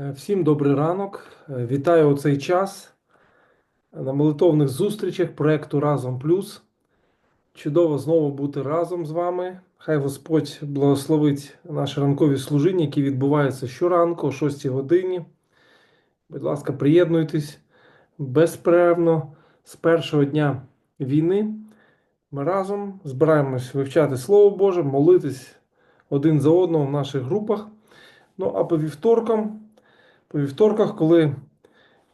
Е, Всім добрий ранок. Е, Вітаю у цей час на молитовних зустрічах проекту Разом Плюс. Чудово знову бути разом з вами. Хай Господь благословить наші ранкові служіння, які відбуваються щоранку о 6 годині. Будь ласка, приєднуйтесь безперервно з першого дня війни. Ми разом збираємось вивчати Слово Боже, молитись один за одного в наших групах. Ну а по вівторкам по вівторках, коли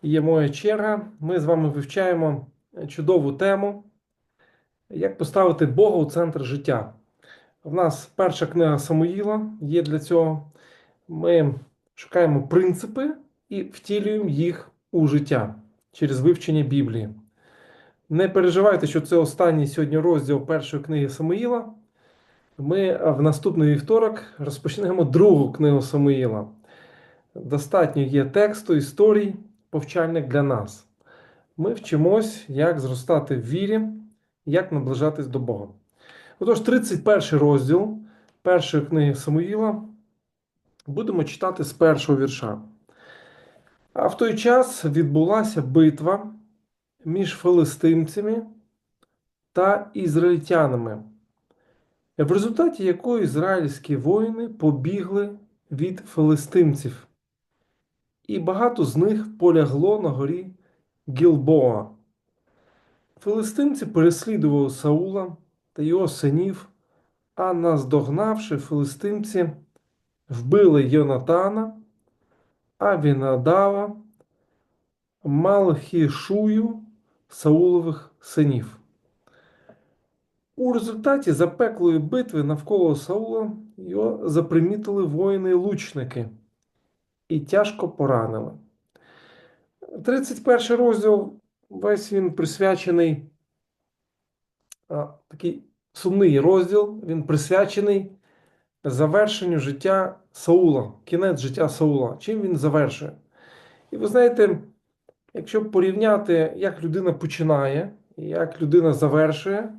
є моя черга, ми з вами вивчаємо чудову тему, як поставити Бога у центр життя. В нас перша книга Самуїла є для цього. Ми шукаємо принципи і втілюємо їх у життя через вивчення Біблії. Не переживайте, що це останній сьогодні розділ першої книги Самуїла. Ми в наступний вівторок розпочнемо другу книгу Самуїла. Достатньо є тексту, історій, повчальних для нас. Ми вчимось, як зростати в вірі, як наближатись до Бога. Отож, 31 розділ першої книги Самуїла будемо читати з першого вірша. А в той час відбулася битва між филистимцями та ізраїльтянами, в результаті якої ізраїльські воїни побігли від филистимців і багато з них полягло на горі Гілбоа. Филистимці переслідували Саула та його синів, а наздогнавши филистимці, вбили Йонатана, Авінадава, Малхішую, Саулових синів. У результаті запеклої битви навколо Саула його запримітили воїни-лучники і тяжко поранили. 31 розділ весь він присвячений а, такий сумний розділ, він присвячений завершенню життя Саула, кінець життя Саула. Чим він завершує? І ви знаєте, якщо порівняти, як людина починає як людина завершує,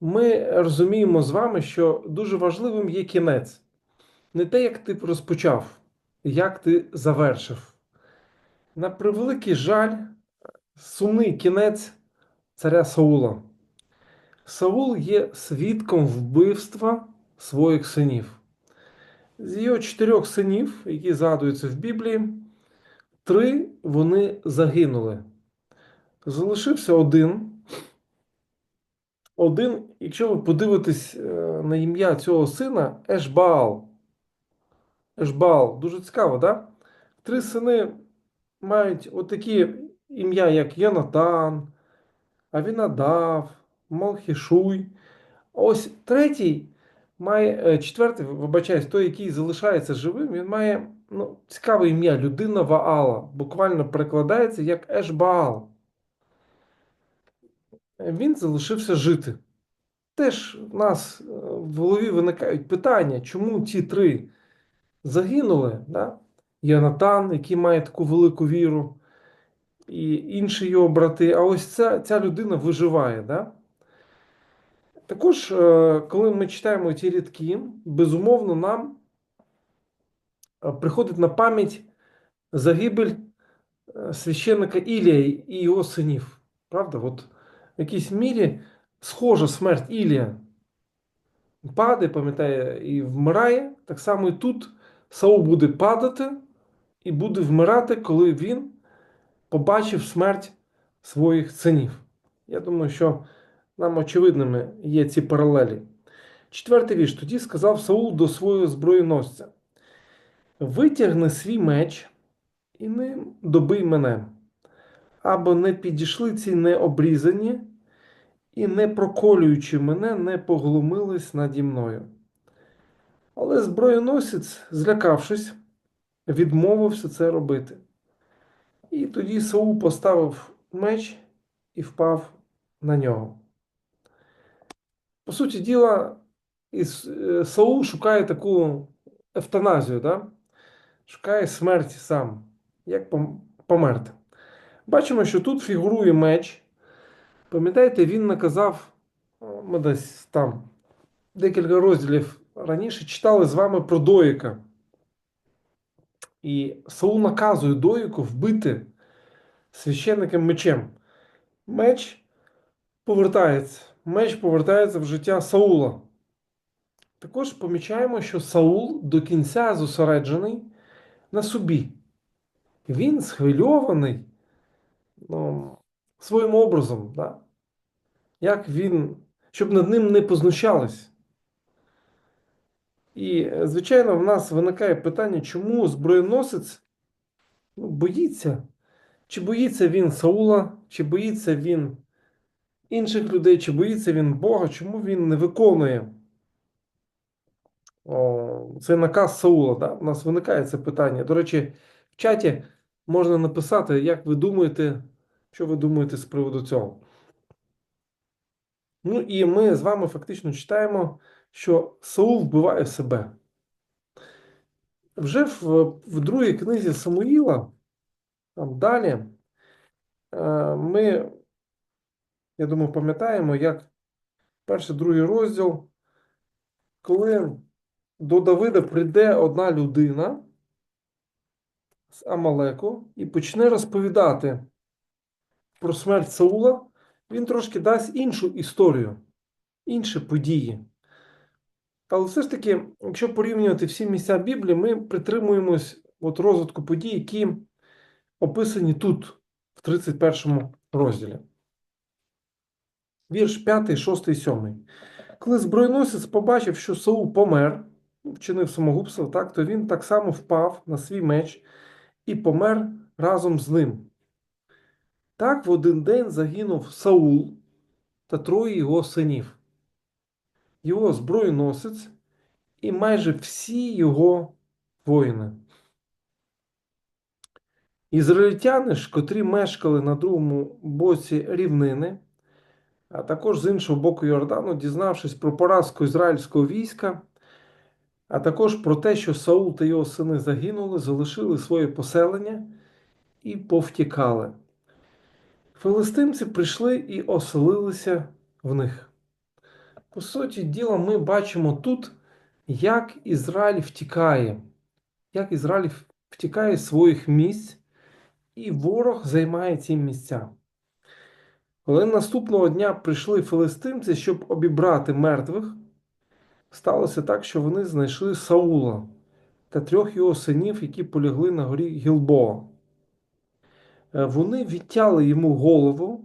ми розуміємо з вами, що дуже важливим є кінець. Не те, як ти розпочав, як ти завершив. На превеликий жаль, сумний кінець царя Саула. Саул є свідком вбивства своїх синів. З його чотирьох синів, які згадуються в Біблії, три вони загинули. Залишився один. Один, якщо ви подивитесь е, на ім'я цього сина, Ешбаал. Ешбаал. Дуже цікаво? Да? Три сини мають отакі ім'я, як Йонатан, Авінадав, Малхішуй. Ось третій має, е, четвертий, вибачаюсь, той, який залишається живим, він має ну, цікаве ім'я людина Ваала. Буквально перекладається як Ешбаал. Він залишився жити. Теж в нас е, в голові виникають питання, чому ті три загинули? Да? Йонатан, який має таку велику віру, і інші його брати. А ось ця, ця людина виживає. Да? Також, е, коли ми читаємо ці рядки, безумовно, нам е, приходить на пам'ять загибель е, священника Ілія і його синів. Правда? От в якійсь мірі схожа смерть Ілія. Падає, пам'ятає, і вмирає. Так само і тут Саул буде падати і буде вмирати, коли він побачив смерть своїх синів. Я думаю, що нам очевидними є ці паралелі. Четвертий вірш. Тоді сказав Саул до свого зброєносця: Витягни свій меч і ним добий мене, або не підійшли ці необрізані, і, не проколюючи мене, не поглумились наді мною. Але зброєносець, злякавшись, відмовився це робити. І тоді Саул поставив меч і впав на нього. По суті діла, е, Саул шукає таку евтаназію, да? шукає смерті сам, як пом- померти. Бачимо, що тут фігурує меч. Пам'ятаєте, він наказав, ми десь там декілька розділів раніше читали з вами про Доїка. І Саул наказує Доїку вбити священником мечем. Меч повертається. Меч повертається в життя Саула. Також помічаємо, що Саул до кінця зосереджений на собі. Він схвильований ну, своїм образом, да? як він, щоб над ним не познущались. І, звичайно, в нас виникає питання, чому зброєносець ну, боїться? Чи боїться він Саула, чи боїться він інших людей, чи боїться він Бога, чому він не виконує о, цей наказ Саула? Да? У нас виникає це питання. До речі, в чаті можна написати, як ви думаєте, що ви думаєте з приводу цього. Ну і ми з вами фактично читаємо, що Саул вбиває себе. Вже в, в другій книзі Самуїла, там далі, е, ми, я думаю, пам'ятаємо, як перший другий розділ, коли до Давида прийде одна людина з Амалеку і почне розповідати про смерть Саула, він трошки дасть іншу історію, інші події. Але все ж таки, якщо порівнювати всі місця Біблії, ми притримуємось от розвитку подій, які описані тут, в 31 розділі. Вірш 5, 6, 7. Коли збройносець побачив, що Саул помер, вчинив самогубство, так, то він так само впав на свій меч і помер разом з ним. Так в один день загинув Саул та троє його синів, його зброєносець і майже всі його воїни. Ізраїльтяни ж, котрі мешкали на другому боці рівнини, а також з іншого боку Йордану, дізнавшись про поразку ізраїльського війська, а також про те, що Саул та його сини загинули, залишили своє поселення і повтікали. Филистимці прийшли і оселилися в них. По суті діла, ми бачимо тут, як Ізраїль втікає, як Ізраїль втікає з своїх місць, і ворог займає ці місця. Коли наступного дня прийшли филистимці, щоб обібрати мертвих, сталося так, що вони знайшли Саула та трьох його синів, які полягли на горі Гілбоа. Е, Вони відтяли йому голову,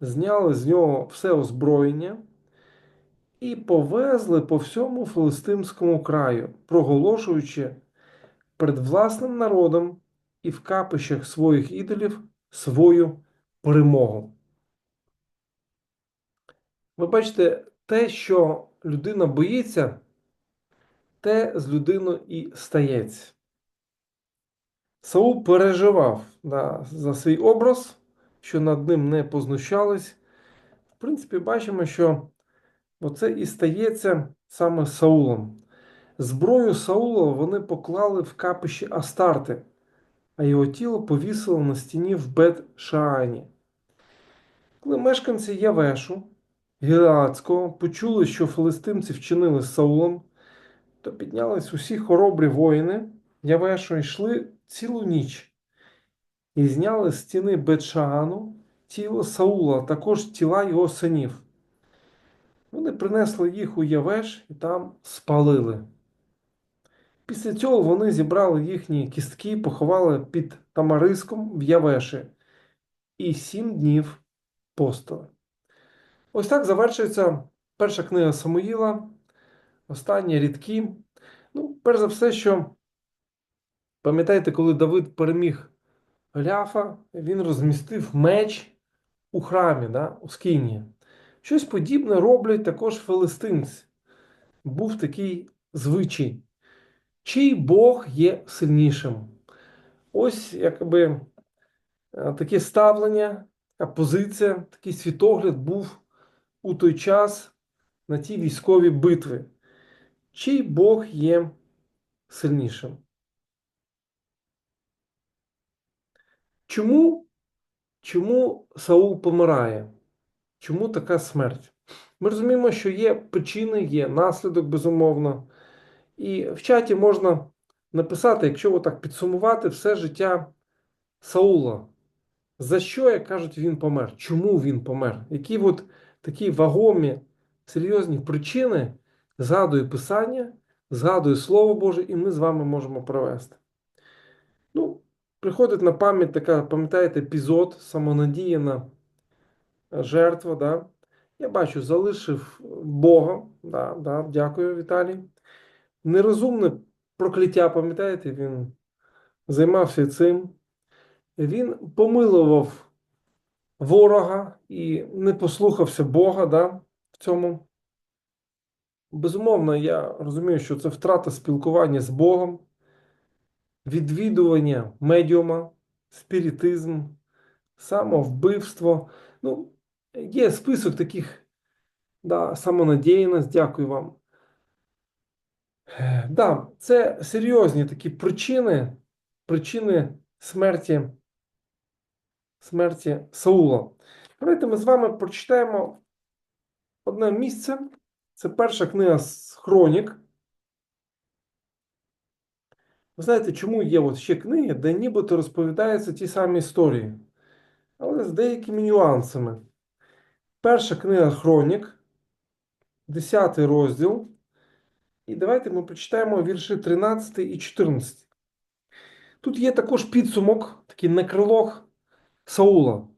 зняли з нього все озброєння і повезли по всьому филистимському краю, проголошуючи перед власним народом і в капищах своїх ідолів свою перемогу. Ви бачите, те, що людина боїться, те з людиною і стається. Саул переживав да, за свій образ, що над ним не познущались. В принципі, бачимо, що оце і стається саме Саулом. Зброю Саула вони поклали в капищі Астарти, а його тіло повісили на стіні в бет Шаані. Коли мешканці Явешу, Гілеадського, почули, що филистимці вчинили з Саулом, то піднялись усі хоробрі воїни Явешу йшли цілу ніч і зняли з стіни Бетшаану тіло Саула, також тіла його синів. Вони принесли їх у Явеш і там спалили. Після цього вони зібрали їхні кістки, поховали під Тамариском в Явеші і сім днів постили. Ось так завершується перша книга Самуїла, останні рідки. Ну, перш за все, що пам'ятаєте, коли Давид переміг Гляфа, він розмістив меч у храмі, да, у скині. Щось подібне роблять також филистимці. Був такий звичай. Чий Бог є сильнішим? Ось якби е, таке ставлення, така позиція, такий світогляд був у той час на ті військові битви. Чий Бог є сильнішим? Чому, чому Саул помирає? Чому така смерть? Ми розуміємо, що є причини, є наслідок, безумовно. І в чаті можна написати, якщо отак підсумувати все життя Саула. За що, як кажуть, він помер? Чому він помер? Які от такі вагомі, серйозні причини згадує Писання, згадує Слово Боже, і ми з вами можемо провести. Ну, приходить на пам'ять така, пам'ятаєте, епізод, самонадіяна жертва. Да? Я бачу, залишив Бога. Да, да, Дякую, Віталій. Нерозумне прокляття, пам'ятаєте, він займався цим. Він помилував ворога і не послухався Бога да, в цьому. Безумовно, я розумію, що це втрата спілкування з Богом, відвідування медіума, спіритизм, самовбивство. Ну, є список таких да, самонадіяність, дякую вам. Да, це серйозні такі причини, причини смерті, смерті Саула. Давайте ми з вами прочитаємо одне місце. Це перша книга з Хронік. Ви знаєте, чому є от ще книги, де нібито розповідаються ті самі історії, але з деякими нюансами. Перша книга Хронік, 10 розділ. І давайте ми прочитаємо вірші 13 і 14. Тут є також підсумок, такий некрилог Саула.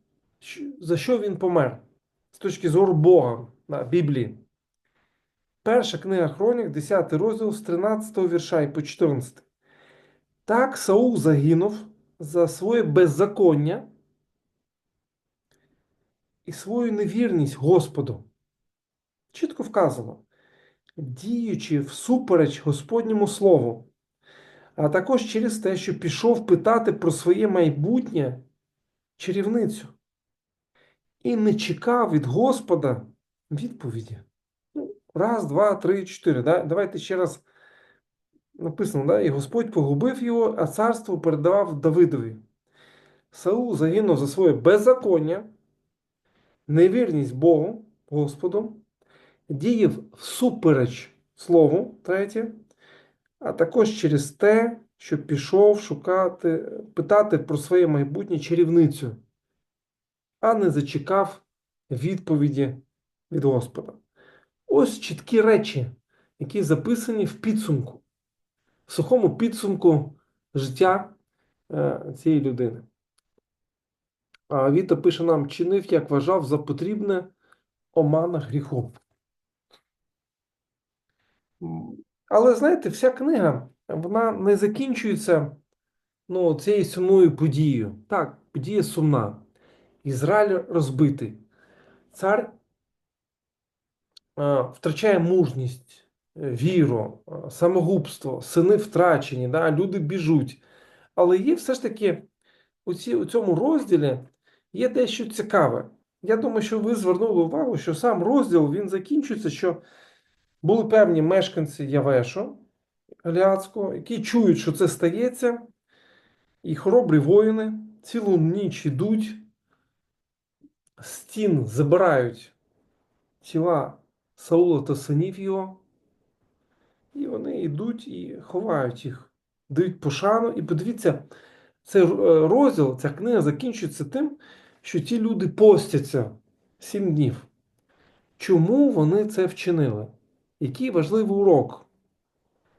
За що він помер? З точки зору Бога на Біблії. Перша книга Хронік, 10 розділ з 13 вірша і по 14. Так Саул загинув за своє беззаконня і свою невірність Господу. Чітко вказано, діючи всупереч Господньому Слову, а також через те, що пішов питати про своє майбутнє чарівницю і не чекав від Господа відповіді. Ну, Раз, два, три, чотири. Да? Давайте ще раз написано, да? і Господь погубив його, а царство передавав Давидові. Саул загинув за своє беззаконня, невірність Богу, Господу, діяв всупереч Слову, третє, а також через те, що пішов шукати, питати про своє майбутнє чарівницю, а не зачекав відповіді від Господа. Ось чіткі речі, які записані в підсумку, сухому підсумку життя е, цієї людини. А Віта пише нам, чинив, як вважав за потрібне омана гріху. Але знаєте, вся книга вона не закінчується ну, цією сумною подією. Так, подія сумна. Ізраїль розбитий. Цар е, втрачає мужність, віру, е, самогубство, сини втрачені, да, люди біжуть. Але є все ж таки у, ці, у цьому розділі є дещо цікаве. Я думаю, що ви звернули увагу, що сам розділ він закінчується, що були певні мешканці Явешу Галіацького, які чують, що це стається, і хоробрі воїни цілу ніч йдуть, стін забирають тіла Саула та синів його, і вони йдуть і ховають їх, дають пошану. І подивіться, цей е, розділ, ця книга закінчується тим, що ті люди постяться сім днів. Чому вони це вчинили? Який важливий урок?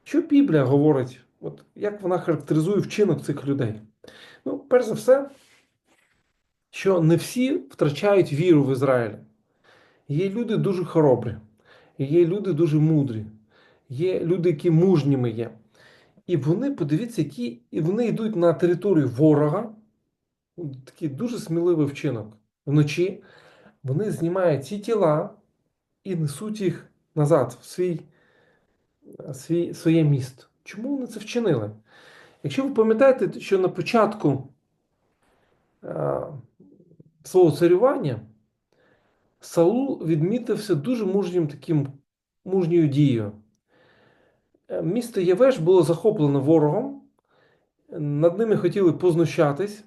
Що Біблія говорить? От Як вона характеризує вчинок цих людей? Ну, перш за все, що не всі втрачають віру в Ізраїлі. Є люди дуже хоробрі, є люди дуже мудрі, є люди, які мужніми є. І вони, подивіться, які і вони йдуть на територію ворога. Такий дуже сміливий вчинок. Вночі вони знімають ці тіла і несуть їх назад в свій, свій, своє місто. Чому вони це вчинили? Якщо ви пам'ятаєте, що на початку а, свого царювання Саул відмітився дуже мужнім таким мужньою дією. Е, місто Євеш було захоплено ворогом, над ними хотіли познущатись.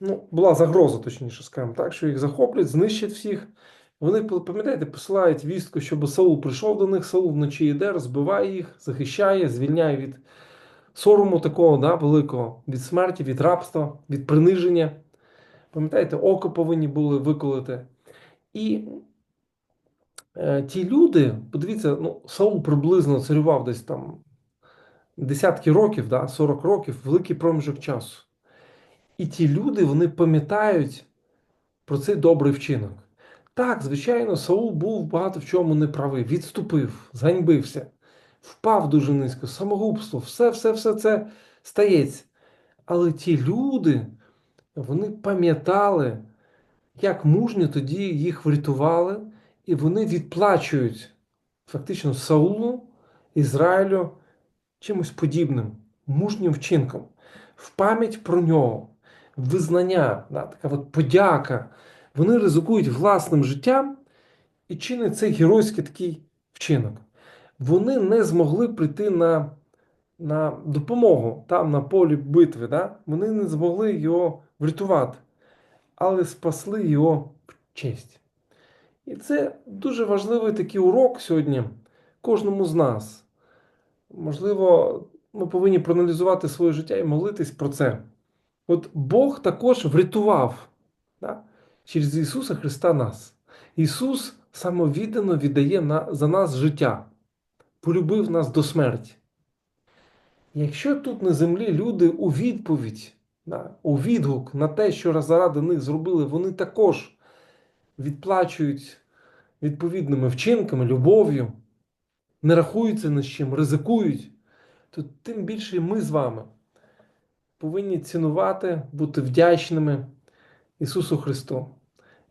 Ну, була загроза, точніше скажемо, так, що їх захоплять, знищать всіх. Вони, пам'ятаєте, посилають вістку, щоб Саул прийшов до них, Саул вночі йде, розбиває їх, захищає, звільняє від сорому такого да, великого від смерті, від рабства, від приниження. Пам'ятаєте, око повинні були виколити. І ті люди, подивіться, ну, Саул приблизно царював десь там десятки років, да, 40 років, великий проміжок часу. І ті люди вони пам'ятають про цей добрий вчинок. Так, звичайно, Саул був багато в чому неправий, відступив, зганьбився, впав дуже низько, самогубство, все, все, все це стається. Але ті люди, вони пам'ятали, як мужньо тоді їх врятували, і вони відплачують фактично Саулу, Ізраїлю чимось подібним, мужнім вчинком, в пам'ять про нього, визнання, да, така от подяка. Вони ризикують власним життям і чинять цей геройський такий вчинок. Вони не змогли прийти на на допомогу там на полі битви. Да? Вони не змогли його врятувати, але спасли його честь. І це дуже важливий такий урок сьогодні кожному з нас. Можливо, ми повинні проаналізувати своє життя і молитись про це. От Бог також врятував да, через Ісуса Христа нас. Ісус самовіддано віддає на, за нас життя, полюбив нас до смерті. Якщо тут на землі люди у відповідь, да, у відгук на те, що заради них зробили, вони також відплачують відповідними вчинками, любов'ю, не рахуються з чим, ризикують, то тим більше ми з вами повинні цінувати, бути вдячними Ісусу Христу,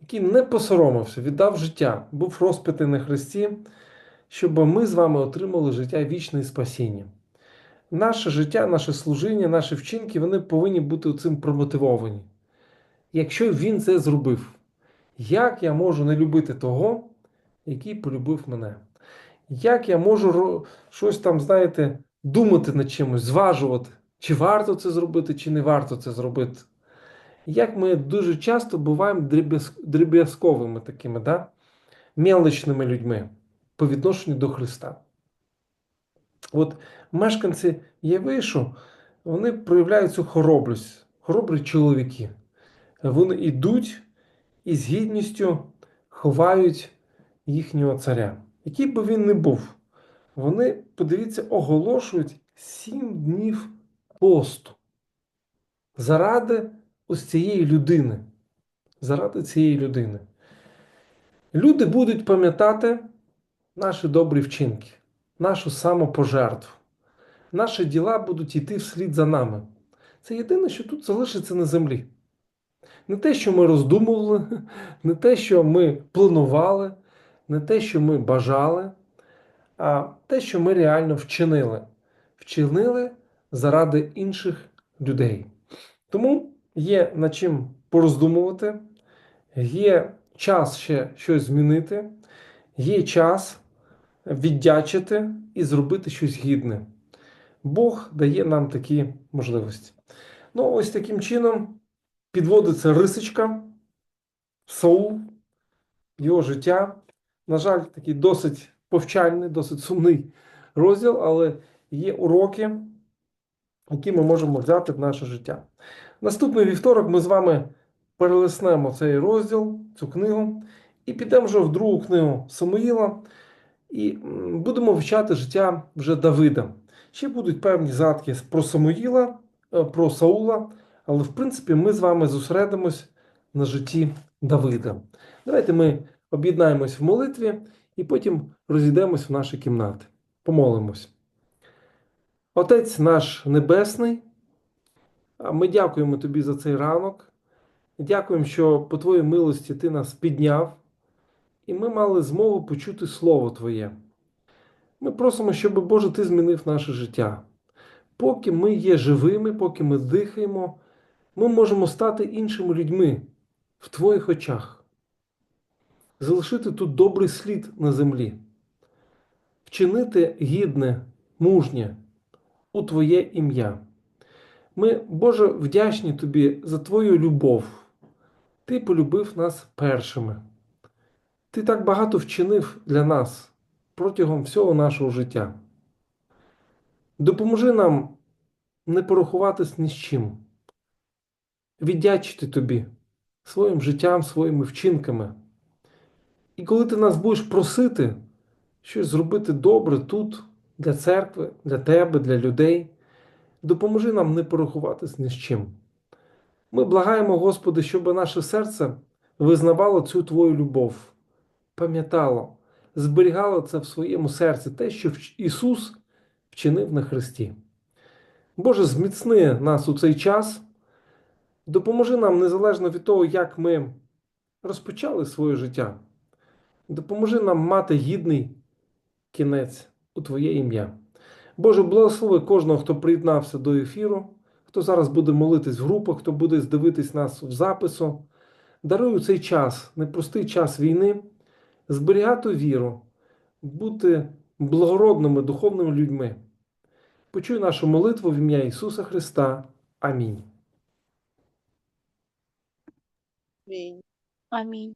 який не посоромився, віддав життя, був розпитий на Христі, щоб ми з вами отримали життя вічне і спасіння. Наше життя, наше служіння, наші вчинки вони повинні бути цим промотивовані. Якщо він це зробив, як я можу не любити того, який полюбив мене? Як я можу щось там, знаєте, думати над чимось, зважувати, чи варто це зробити, чи не варто це зробити? Як ми дуже часто буваємо дріб'язковими такими, да? мелочними людьми по відношенню до Христа. От мешканці Євишу, вони проявляють цю хоробрість, хоробрі чоловіки. Вони йдуть і з гідністю ховають їхнього царя. Який би він не був, вони, подивіться, оголошують сім днів посту заради ось цієї людини. Заради цієї людини. Люди будуть пам'ятати наші добрі вчинки, нашу самопожертву. Наші діла будуть йти вслід за нами. Це єдине, що тут залишиться на землі. Не те, що ми роздумували, не те, що ми планували, не те, що ми бажали, а те, що ми реально вчинили. Вчинили заради інших людей. Тому є над чим пороздумувати, є час ще щось змінити, є час віддячити і зробити щось гідне. Бог дає нам такі можливості. Ну, ось таким чином підводиться рисочка, Саул, його життя. На жаль, такий досить повчальний, досить сумний розділ, але є уроки, які ми можемо взяти в наше життя. Наступний вівторок ми з вами перелиснемо цей розділ, цю книгу, і підемо вже в другу книгу Самуїла і будемо вивчати життя вже Давида. Ще будуть певні задки про Самуїла, е, про Саула, але в принципі ми з вами зосередимось на житті Давида. Давайте ми об'єднаємось в молитві і потім розійдемось в наші кімнати. Помолимось. Отець наш Небесний, ми дякуємо Тобі за цей ранок. Дякуємо, що по Твоїй милості Ти нас підняв, і ми мали змогу почути Слово Твоє. Ми просимо, щоб Боже, Ти змінив наше життя. Поки ми є живими, поки ми дихаємо, ми можемо стати іншими людьми в Твоїх очах, залишити тут добрий слід на землі, вчинити гідне, мужнє у Твоє ім'я. Ми, Боже, вдячні Тобі за Твою любов. Ти полюбив нас першими. Ти так багато вчинив для нас протягом всього нашого життя. Допоможи нам не порахуватись ні з чим, віддячити тобі своїм життям, своїми вчинками. І коли ти нас будеш просити щось зробити добре тут, для церкви, для тебе, для людей, допоможи нам не порахуватись ні з чим. Ми благаємо, Господи, щоб наше серце визнавало цю Твою любов, пам'ятало, зберігало це в своєму серці, те, що Ісус вчинив на Христі. Боже, зміцни нас у цей час, допоможи нам незалежно від того, як ми розпочали своє життя. Допоможи нам мати гідний кінець у Твоє ім'я. Боже, благослови кожного, хто приєднався до ефіру, хто зараз буде молитись в групах, хто буде дивитись нас в запису. Даруй у цей час, непростий час війни, зберігати віру, бути благородними духовними людьми. Почуй нашу молитву в ім'я Ісуса Христа. Амінь. Амінь. Амінь.